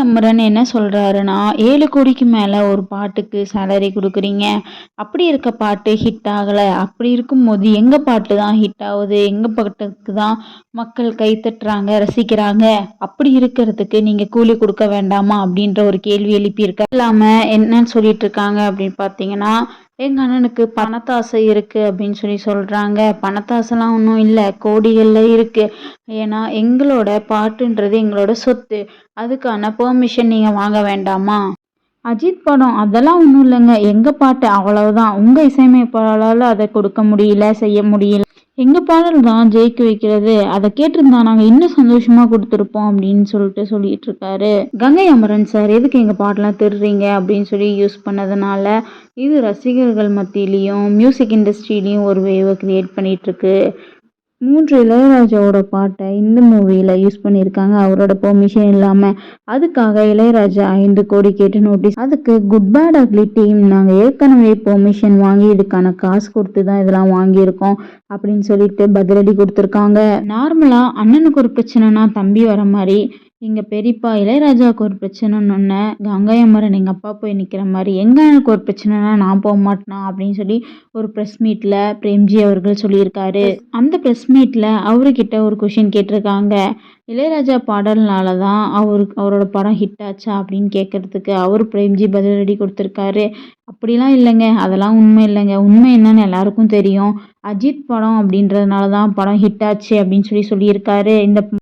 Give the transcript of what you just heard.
அமரன் என்ன சொல்கிறாருன்னா ஏழு கோடிக்கு மேலே ஒரு பாட்டுக்கு சேலரி கொடுக்குறீங்க. அப்படி இருக்க பாட்டு ஹிட் ஆகலை. அப்படி இருக்கும்போது எங்கள் பாட்டு தான் ஹிட் ஆகுது? எங்கள் பாட்டுக்கு தான் மக்கள் கைத்தட்டுறாங்க ரசிக்கிறாங்க? அப்படி இருக்கிறதுக்கு நீங்கள் கூலி கொடுக்க வேண்டாமா? அப்படின்ற ஒரு கேள்வி எழுப்பியிருக்க இல்லாமல் என்னன்னு சொல்லிட்டு இருக்காங்க அப்படின்னு பார்த்தீங்கன்னா எங்கள் அண்ணனுக்கு பணத்தாசை இருக்குது அப்படின்னு சொல்லி சொல்கிறாங்க பணத்தாசைலாம் ஒன்றும் இல்லை கோடிகளில் இருக்குது ஏன்னா எங்களோட பாட்டுன்றது எங்களோட சொத்து. அதுக்கான பெர்மிஷன் நீங்கள் வாங்க வேண்டாமா? அஜித் படம் அதெல்லாம் ஒன்றும் இல்லைங்க. எங்கள் பாட்டு அவ்வளவுதான். உங்கள் இசையமைப்பாளரால் அதை கொடுக்க முடியல செய்ய முடியல. எங்கள் பாடல் தான் ஜெயிக்க வைக்கிறது? அதை கேட்டிருந்தா நாங்கள் இன்னும் சந்தோஷமாக கொடுத்துருப்போம் அப்படின்னு சொல்லிட்டு சொல்லிட்டு இருக்காரு. கங்கை அமரன் சார் எதுக்கு எங்கள் பாட்டெலாம் திருறீங்க அப்படின்னு சொல்லி யூஸ் பண்ணதுனால இது ரசிகர்கள் மத்தியிலையும் மியூசிக் இண்டஸ்ட்ரியிலையும் ஒரு வேவை கிரியேட் பண்ணிகிட்ருக்கு மூன்று இளையராஜாவோட பாட்டை இந்த மூவியில் யூஸ் பண்ணியிருக்காங்க. அவரோட பெர்மிஷன் இல்லாமல் அதுக்காக இளையராஜா ஐந்து கோடி கேட்டு நோட்டீஸ் அதுக்கு குட் பேட் அக்லி டீம் நாங்கள் ஏற்கனவே பெர்மிஷன் வாங்கி இதுக்கான காசு கொடுத்து தான் இதெல்லாம் வாங்கியிருக்கோம் அப்படின்னு சொல்லிட்டு பதிலடி கொடுத்துருக்காங்க. நார்மலாக அண்ணனுக்கு ஒரு பிரச்சனைனா தம்பி வர மாதிரி எங்கள் பெரியப்பா இளையராஜாவுக்கு ஒரு பிரச்சனைன்னு கங்கையம்மரன் எங்கள் அப்பா போய் நிற்கிற மாதிரி எங்கள் எனக்கு ஒரு பிரச்சனைனா நான் போக மாட்டேனா? அப்படின்னு சொல்லி ஒரு ப்ரெஸ் மீட்டில் பிரேம்ஜி அவர்கள் சொல்லியிருக்காரு. அந்த ப்ரெஸ் மீட்டில் அவர்கிட்ட ஒரு கொஷின் கேட்டிருக்காங்க. இளையராஜா பாடல்னால தான் அவருக்கு அவரோட படம் ஹிட் ஆச்சா அப்படின்னு கேட்குறதுக்கு அவர் பிரேம்ஜி பதிலடி கொடுத்துருக்காரு. அப்படிலாம் இல்லைங்க. அதெல்லாம் உண்மை இல்லைங்க. உண்மை என்னன்னு எல்லாருக்கும் தெரியும். அஜித் படம் அப்படின்றதுனால தான் படம் ஹிட் ஆச்சு அப்படின்னு சொல்லி சொல்லியிருக்காரு. இந்த